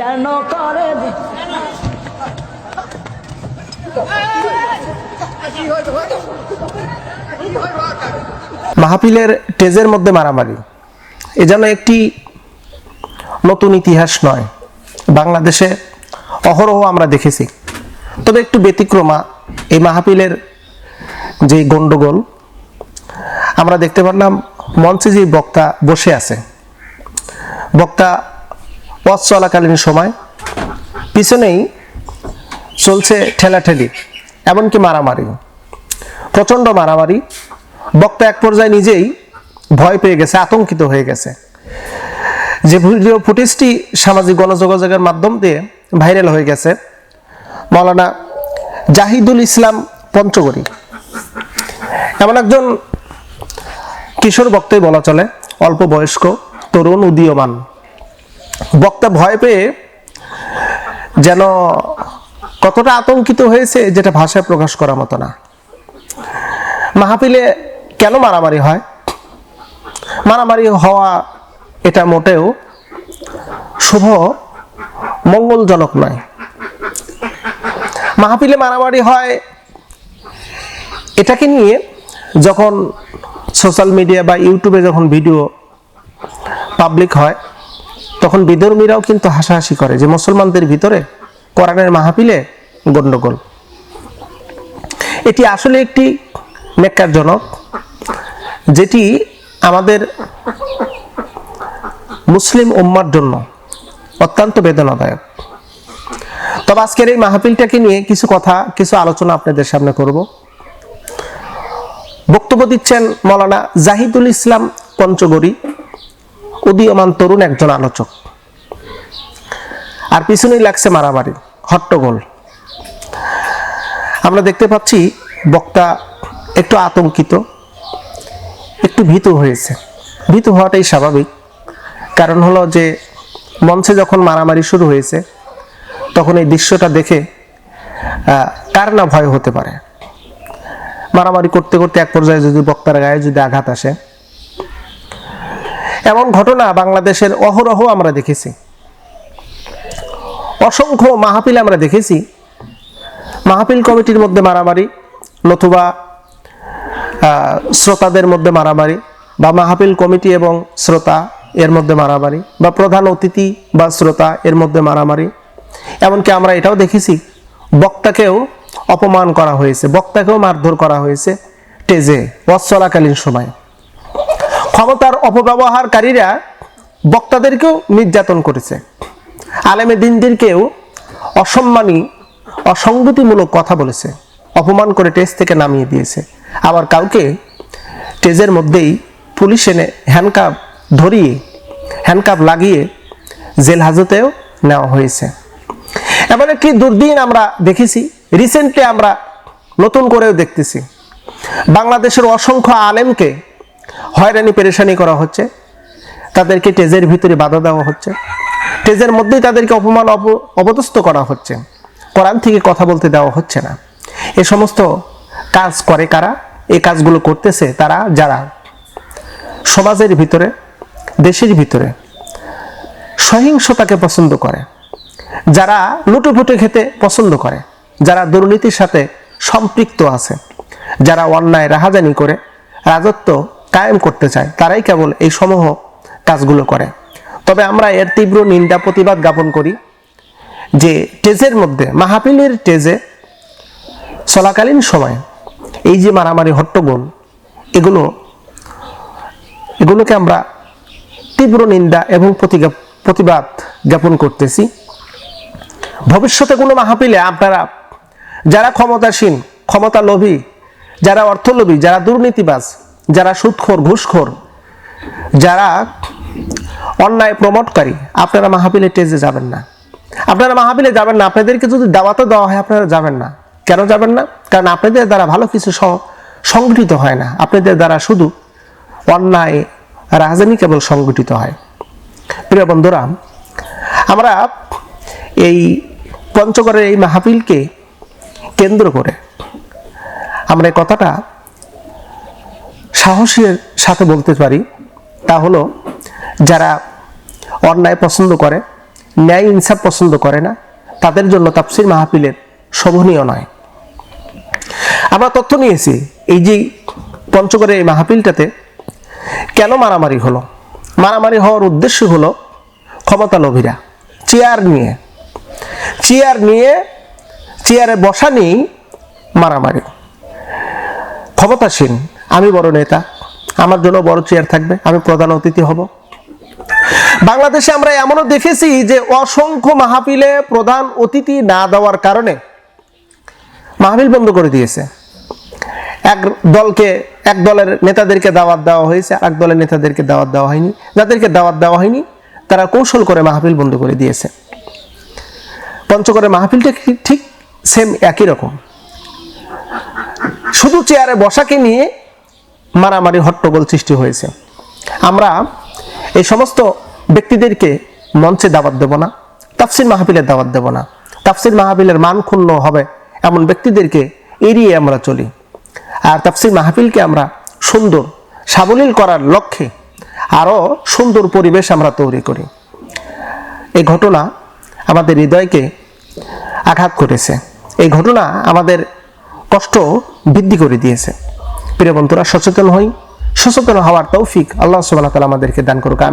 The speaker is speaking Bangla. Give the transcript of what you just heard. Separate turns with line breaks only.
যেন করে
মাহফিলের টেজের মধ্যে মারামারি। এ যেন একটি নতুন ইতিহাস নয়। বাংলাদেশে অহরহ আমরা দেখেছি। তবে একটু ব্যতিক্রমা এই মাহফিলের যে গণ্ডগোল আমরা দেখতে পারলাম মঞ্চে যে বক্তা বসে আছে। বক্তা পথ চলাকালীন সময় পিছনেই চলছে ঠেলাঠেলি, এমনকি মারামারি। প্রচণ্ড মারামারি। বক্তা এক পর্যায়ে নিজেই ভয় পেয়ে গেছে, আতঙ্কিত হয়ে গেছে। যে ভিডিও ফুটেজটি সামাজিক গণযোগাযোগের মাধ্যম দিয়ে ভাইরাল হয়ে গেছে মৌলানা জাহিদুল ইসলাম পঞ্চগড়ি। এমন একজন কিশোর বক্তাই বলা চলে, অল্প বয়স্ক, তরুণ, উদীয়মান। বক্তা ভয় পেয়ে যেন কতটা আতঙ্কিত হয়েছে যেটা ভাষায় প্রকাশ করার মতো না। মাহফিলে কেন মারামারি হয়? মারামারি হওয়া এটা মোটেও শুভ, মঙ্গলজনক নয়। মাহফিলে মারামারি হয় এটাকে নিয়ে যখন সোশ্যাল মিডিয়া বা ইউটিউবে যখন ভিডিও পাবলিক হয় তখন বিধর্মীরাও কিন্তু হাসাহাসি করে যে মুসলমানদের ভিতরে কোরআনের মাহফিলে গণ্ডগোল এটি আসলে একটি নেককারজনক, যেটি আমাদের মুসলিম উম্মার জন্য অত্যন্ত বেদনাদায়ক। তবে আজকের এই মাহফিলটাকে নিয়ে কিছু কথা, কিছু আলোচনা আপনাদের সামনে করব। বক্তব্য দিচ্ছেন মৌলানা জাহিদুল ইসলাম পঞ্চগড়ি। উদীয়মান তরুণ একজন আলোচক। আর পিছনেই লাগছে মারামারি, হট্টগোল। আমরা দেখতে পাচ্ছি বক্তা একটু আতঙ্কিত, একটু ভীতু হয়েছে। ভীতু হওয়াটাই স্বাভাবিক। কারণ হলো যে মঞ্চে যখন মারামারি শুরু হয়েছে, তখন এই দৃশ্যটা দেখে কার না ভয় হতে পারে? মারামারি করতে করতে এক পর্যায়ে যদি বক্তার গায়ে যদি আঘাত আসে এমন ঘটনা বাংলাদেশের অহরহ আমরা দেখেছি। অসংখ্য মাহফিল আমরা দেখেছি। মাহফিল কমিটির মধ্যে মারামারি, নতুবা শ্রোতাদের মধ্যে মারামারি বা মাহফিল কমিটি এবং শ্রোতা এর মধ্যে মারামারি বা প্রধান অতিথি বা শ্রোতা এর মধ্যে মারামারি। এমনকি আমরা এটাও দেখেছি, বক্তাকেও অপমান করা হয়েছে, বক্তাকেও মারধর করা হয়েছে টেজে ওয়াজ চলাকালীন সময়। ক্ষমতার অপব্যবহারকারীরা বক্তাদেরকেও নির্যাতন করেছে। আলেমে দিনদেরকেও অসম্মানী, অসঙ্গতিমূলক কথা বলেছে। অপমান করে টেস্ট থেকে নামিয়ে দিয়েছে। আবার কাউকে টেজের মধ্যেই পুলিশ এনে হ্যান্ডকাপ ধরিয়ে হ্যান্ডকাপ লাগিয়ে জেল হাজতেও নেওয়া হয়েছে। এমন একটি দুর্দিন আমরা দেখেছি। রিসেন্টলি আমরা নতুন করেও দেখতেছি। বাংলাদেশের অসংখ্য আলেমকে হয়রানি, পেরেশানি করা হচ্ছে। তাদেরকে টেজের ভিতরে বাধা দেওয়া হচ্ছে। টেজের মধ্যেই তাদেরকে অপমান, অপ- অপদস্থ করা হচ্ছে। কোরআন থেকে কথা বলতে দেওয়া হচ্ছে না। এ সমস্ত কাজ করে কারা? এই কাজগুলো করতেছে তারা যারা? সমাজের ভিতরে, দেশের ভিতরে সহিংসতাকে পছন্দ করে। যারা লুটোপুটে খেতে পছন্দ করে। যারা দুর্নীতির সাথে সম্পৃক্ত আছে। যারা অন্যায়, রাহাজানি করে। রাজত্ব কায়েম করতে চায়, তারাই কেবল এই সমূহ কাজগুলো করে। তবে আমরা এর তীব্র নিন্দা প্রতিবাদ জ্ঞাপন করি যে টেজের মধ্যে মাহাপিলের টেজে চলাকালীন সময় এই যে মারামারি, হট্টগোল, এগুলো, এগুলোকে আমরা তীব্র নিন্দা এবং প্রতিবাদ জ্ঞাপন করতেছি। ভবিষ্যতে কোনো মাহফিলে আপনারা যারা ক্ষমতাসীন ক্ষমতা লোভী যারা অর্থলোভী, যারা দুর্নীতিবাজ যারা সুৎখোর, ঘুষখোর, যারা অন্যায় প্রমোটকারী আপনারা মাহাবিলে টেজে যাবেন না। আপনারা মাহফিলে যাবেন না, আপনাদেরকে যদি দাওয়াতও দেওয়া হয়, আপনারা যাবেন না। কেন যাবেন না? কারণ আপনাদের দ্বারা ভালো কিছু সংগঠিত হয় না। আপনাদের দ্বারা শুধু অন্যায় রাজধানী কেবল সংগঠিত হয়। প্রিয় বন্ধুরা, আমরা এই পঞ্চগড়ের এই মাহফিলকে কেন্দ্র করে আমরা এই কথাটা সাহসের সাথে বলতে পারি, তা হলো যারা অন্যায় পছন্দ করে, ন্যায় ইনসাফ পছন্দ করে না, তাদের জন্য তাফসির মাহফিলের শোভনীয় নয়। আমরা তথ্য নিয়েছি, এই যে পঞ্চগড়ের এই মাহফিলটাতে কেন মারামারি হলো? মারামারি হওয়ার উদ্দেশ্য হলো ক্ষমতা লোভীরা, চেয়ার নিয়ে। চেয়ার নিয়ে, চেয়ারে বসা নিয়েই মারামারি। ক্ষমতাসীন আমি বড় নেতা। আমার জন্য বড় চেয়ার থাকবে। আমি প্রধান অতিথি হব। বাংলাদেশে আমরা এমনও দেখেছি যে অসংখ্য মাহফিলে প্রধান অতিথি না দেওয়ার কারণে মাহফিল বন্ধ করে দিয়েছে। এক দলকে, এক দলের নেতাদেরকে দাওয়াত দেওয়া হয়েছে এক দলের নেতাদেরকে দাওয়াত দেওয়া হয়নি। যাদেরকে দাওয়াত দেওয়া হয়নি, তারা কৌশল করে মাহফিল বন্ধ করে দিয়েছে। পঞ্চগড়ের মাহফিলটা ঠিক সেম একই রকম। শুধু চেয়ারে বসাকে নিয়ে মারামারি, হট্টগোল সৃষ্টি হয়েছে। আমরা এই সমস্ত ব্যক্তিদেরকে মঞ্চে দাওয়াত দেব না, তাফসির মাহফিলের দাওয়াত দেব না। তাফসির মাহফিলের মান ক্ষুণ্ণ হবে এমন ব্যক্তিদেরকে এড়িয়ে আমরা চলি। আর তাফসির মাহফিলকে আমরা সুন্দর, সাবলীল করার লক্ষ্যে আরও সুন্দর পরিবেশ আমরা তৈরি করি। এই ঘটনা আমাদের হৃদয়কে আঘাত করেছে। এই ঘটনা আমাদের কষ্ট বৃদ্ধি করে দিয়েছে। প্রিয় বন্ধুরা সচেতন হই সচেতন হওয়ার তৌফিক আল্লাহ সুবাহ তালা আমাদেরকে দান করুক আমি